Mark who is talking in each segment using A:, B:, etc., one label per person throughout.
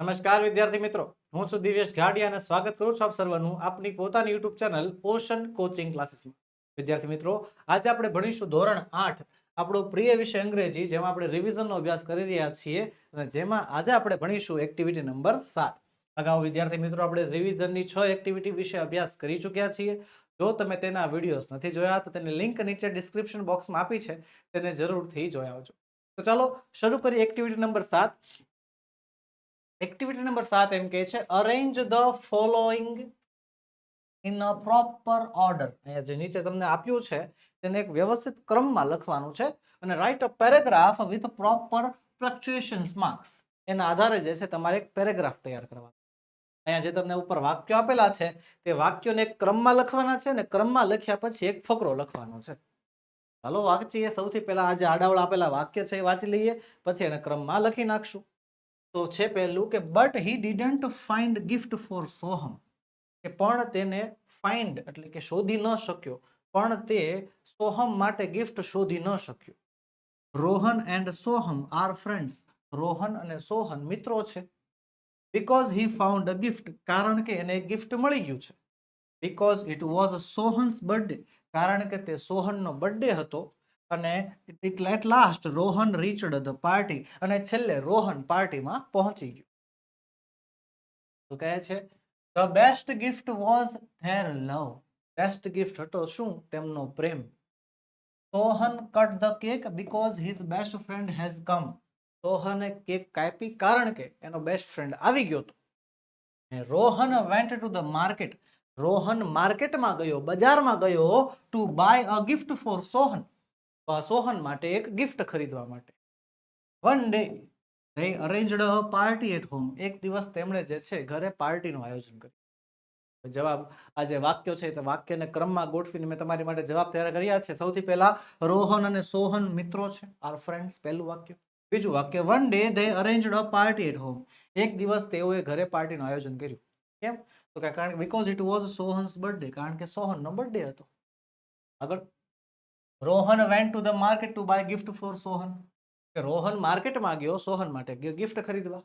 A: નમસ્કાર વિદ્યાર્થી મિત્રો. હું છું દિવ્યેશ ઘાડિયા અને સ્વાગત કરું છું આપ સર્વનું આપની પોતાની યુટ્યુબ ચેનલ ઓશન કોચિંગ ક્લાસીસમાં વિદ્યાર્થી મિત્રો, આજે આપણે ભણીશું ધોરણ આઠ, આપણો પ્રિય વિષય અંગ્રેજી, જેમાં આપણે રિવિઝનનો અભ્યાસ કરી રહ્યા છીએ અને જેમાં આજે આપણે ભણીશું એક્ટિવિટી નંબર સાત. અગાઉ વિદ્યાર્થી મિત્રો, આપણે રિવિઝનની છ એક્ટિવિટી વિશે અભ્યાસ કરી ચૂક્યા છીએ. જો તમે તેના વિડીયોઝ નથી જોયા, તો તેની લિંક નીચે ડિસ્ક્રિપ્શન બોક્સમાં આપી છે, તેને જરૂરથી જોઈ આવજો. તો ચાલો, શરૂ કરીએ એક્ટિવિટી નંબર સાત. એક્ટિવિટી નંબર સાત એમ કહે છે arrange the following in a proper order અહીંયા જે નીચે તમને આપ્યું છે, તેને એક વ્યવસ્થિત ક્રમમાં લખવાનું છે અને write a paragraph with proper fluctuations marks એના આધારે જે છે, તમારે એક પેરેગ્રાફ તૈયાર કરવાનો. અહીંયા જે તમને ઉપર વાક્યો આપેલા છે, તે વાક્યોને એક ક્રમમાં લખવાના છે અને ક્રમમાં લખ્યા પછી એક ફકરો લખવાનો છે. ચાલો વાંચીએ. સૌથી પહેલા આજે આડાવળ આપેલા વાક્ય છે એ વાંચી લઈએ, પછી એને ક્રમમાં લખી નાખશું. તો છે પહેલું કે but he didn't find gift for Soham કે પણ તેને ફાઇન્ડ એટલે કે શોધી ન શક્યો. પણ તે સોહમ માટે ગિફ્ટ શોધી ન શક્યો. Rohan and Soham are friends Rohan અને સોહન મિત્રો છે. Because he found a gift કારણ કે એને ગિફ્ટ મળી ગયું છે. Because it was Sohan's birthday કારણ કે તે સોહનનો બર્થડે હતો. અને એટલે at last Rohan reached the party અને છેલ્લે રોહન પાર્ટીમાં પહોંચી ગયો. તો કહે છે the best gift was their love best gift હતો શું? તેમનો પ્રેમ. Sohan cut the cake because his best friend has come સોહને cake કાપી કારણ કે એનો બેસ્ટ ફ્રેન્ડ આવી ગયો હતો. Rohan went to the market Rohan માર્કેટમાં ગયો, બજારમાં ગયો to buy a gift for Sohan. Sohan માટે એક ગિફ્ટ ખરીદવા માટે. One day they arranged a party at home એક દિવસ તેમણે જે છે, ઘરે પાર્ટીનું આયોજન કર્યું. જવાબ, આ જે વાક્યો છે, તે વાક્યને ક્રમમાં ગોઠવીને મેં તમારી માટે જવાબ તૈયાર કર્યા છે. સૌથી પહેલા, રોહન અને સોહન મિત્રો છે આર ફ્રેન્ડ્સ પહેલું વાક્ય. બીજું વાક્ય one day they arranged a party at home એક દિવસ તેઓએ ઘરે પાર્ટીનું આયોજન કર્યું. કેમ? તો કે કારણ because it was Sohan's birthday કારણ કે સોહનનો બર્થડે હતો. આગળ. Rohan went to the market to buy gift for Sohan. કે રોહન માર્કેટમાં ગયો સોહન માટે ગિફ્ટ ખરીદવા.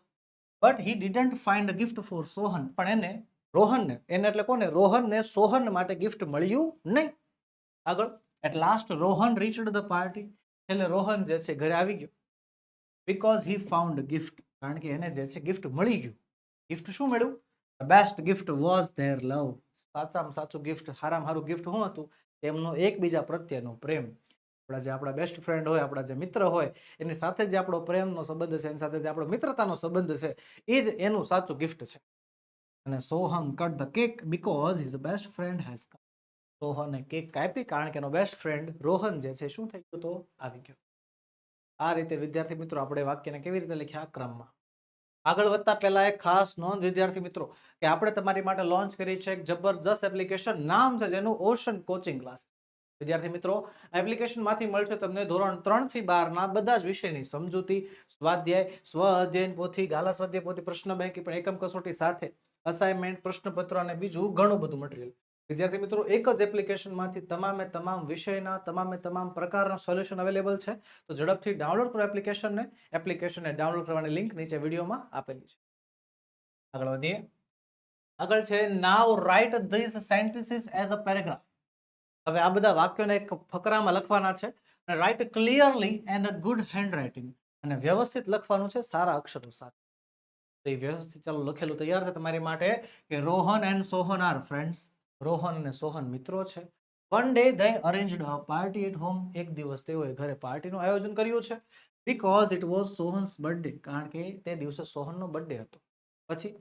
A: But he didn't find gift for Sohan, પણ એને રોહનને, એને એટલે કોને? રોહનને સોહન માટે ગિફ્ટ મળ્યું નહીં. આગળ at last Rohan reached the party એટલે રોહન જે છે, ઘરે આવી ગયો. બિકોઝ હી ફાઉન્ડ ગિફ્ટ કારણ કે એને જે છે ગિફ્ટ મળી ગયું. ગિફ્ટ શું મળ્યું? Best gift was their love સાચામાં સાચું ગિફ્ટ હારામાં સારું ગિફ્ટ શું હતું? તેમનો એકબીજા પ્રત્યેનો પ્રેમ. આપણા જે આપણા બેસ્ટ ફ્રેન્ડ હોય, આપણા જે મિત્ર હોય, એની સાથે જે આપણો પ્રેમનો સંબંધ છે, એની સાથે જે આપણો મિત્રતાનો સંબંધ છે, એ જ એનું સાચું ગિફ્ટ છે. અને Soham cut the cake because his best friend has come સોહને cake કાપી કારણ કે એનો બેસ્ટ ફ્રેન્ડ રોહન જે છે, શું થઈ ગયો તો? આવી ગયો. આ રીતે વિદ્યાર્થી મિત્રો, આપણે વાક્યને કેવી રીતે લખ્યા? ક્રમમાં. આગળ વધતા પહેલા એક ખાસ નોંધ, વિદ્યાર્થી મિત્રો, કે આપણે તમારી માટે લોન્ચ કરી છે એક જબરજસ્ત એપ્લિકેશન નામ છે જેનું ઓશન કોચિંગ ક્લાસ વિદ્યાર્થી મિત્રો એપ્લિકેશનમાંથી મળશે તમને ધોરણ ત્રણથી બારના બધા જ વિષયની સમજૂતી, સ્વાધ્યાય, સ્વ અધ્યયન પોથી, ગાલા સ્વાધ્યાય પોથી, પ્રશ્ન બેંકી, પણ એકમ કસોટી સાથે અસાઇનમેન્ટ પ્રશ્નપત્ર અને બીજું ઘણું બધું મટીરિયલ વિદ્યાર્થી મિત્રો, એક જ એપ્લિકેશનમાંથી તમામે તમામ વિષયના, તમામે તમામ પ્રકારના સોલ્યુશન અવેલેબલ છે. તો ઝડપથી ડાઉનલોડ કરો એપ્લિકેશનને. એપ્લિકેશનને ડાઉનલોડ કરવાની લિંક નીચે વિડીયોમાં આપેલી છે. આગળ વધીએ. આગળ છે now write this sentences as a paragraph હવે આ બધા વાક્યોને એક ફકરામાં લખવાના છે. અને write clearly and a good handwriting અને વ્યવસ્થિત લખવાનું છે સારા અક્ષરો સાથે. તો એ વ્યવસ્થિત ચાલો લખેલું તૈયાર છે તમારી માટે કે Rohan and Sohan are friends Rohan અને સોહન મિત્રો છે. One day they arranged party party home એક દિવસ તેઓએ ઘરે પાર્ટીનું આયોજન કર્યું છે. Because it was Sohan's birthday કારણ કે તે દિવસે સોહનનો બર્થડે હતો. પછી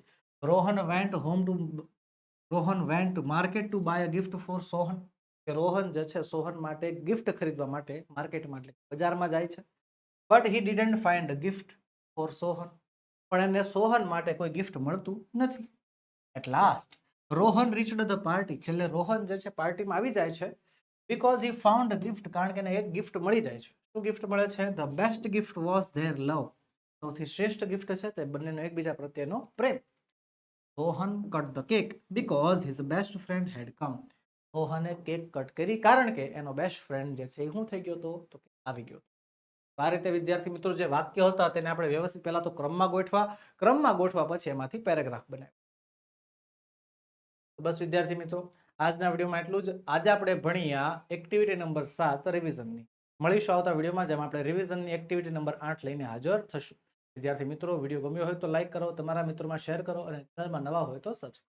A: Rohan went home to Rohan went market to buy a gift for Sohan. કે રોહન જે છે સોહન માટે ગિફ્ટ ખરીદવા માટે માર્કેટમાં એટલે બજારમાં જાય છે. But he didn't find gift for Sohan. પણ એને સોહન માટે કોઈ ગિફ્ટ મળતું નથી. At last Rohan reached the party. છેલ્લે રોહન જે છે પાર્ટીમાં આવી જાય છે બિકોઝ હી ફાઉન્ડ ગિફ્ટ કારણ કે એને એક ગિફ્ટ મળી જાય છે. શું ગિફ્ટ મળે છે? The best gift was their love સૌથી શ્રેષ્ઠ ગિફ્ટ છે તે બંનેનો એકબીજા પ્રત્યેનો પ્રેમ. Rohan cut the cake because his best friend had come રોહને cake cut કરી કારણ કે એનો બેસ્ટ ફ્રેન્ડ જે છે એ શું થઈ ગયો હતો? તો આવી ગયો આ રીતે વિદ્યાર્થી મિત્રો જે વાક્ય હતા તેને આપણે વ્યવસ્થિત પહેલાં તો ક્રમમાં ગોઠવા ક્રમમાં ગોઠવા પછી એમાંથી પેરેગ્રાફ બનાવ્યા. બસ, વિદ્યાર્થી મિત્રો, આજના વિડીયોમાં એટલું જ. આજે આપણે ભણ્યા એક્ટિવિટી નંબર સાત રિવિઝનની મળીશું આવતા વિડીયોમાં, જેમાં આપણે રિવિઝનની એક્ટિવિટી નંબર આઠ લઈને હાજર થશું. વિદ્યાર્થી મિત્રો, વીડિયો ગમ્યો હોય તો લાઇક કરો, તમારા મિત્રોમાં શેર કરો અને ચેનલમાં નવા હોય તો સબસ્ક્રાઈબ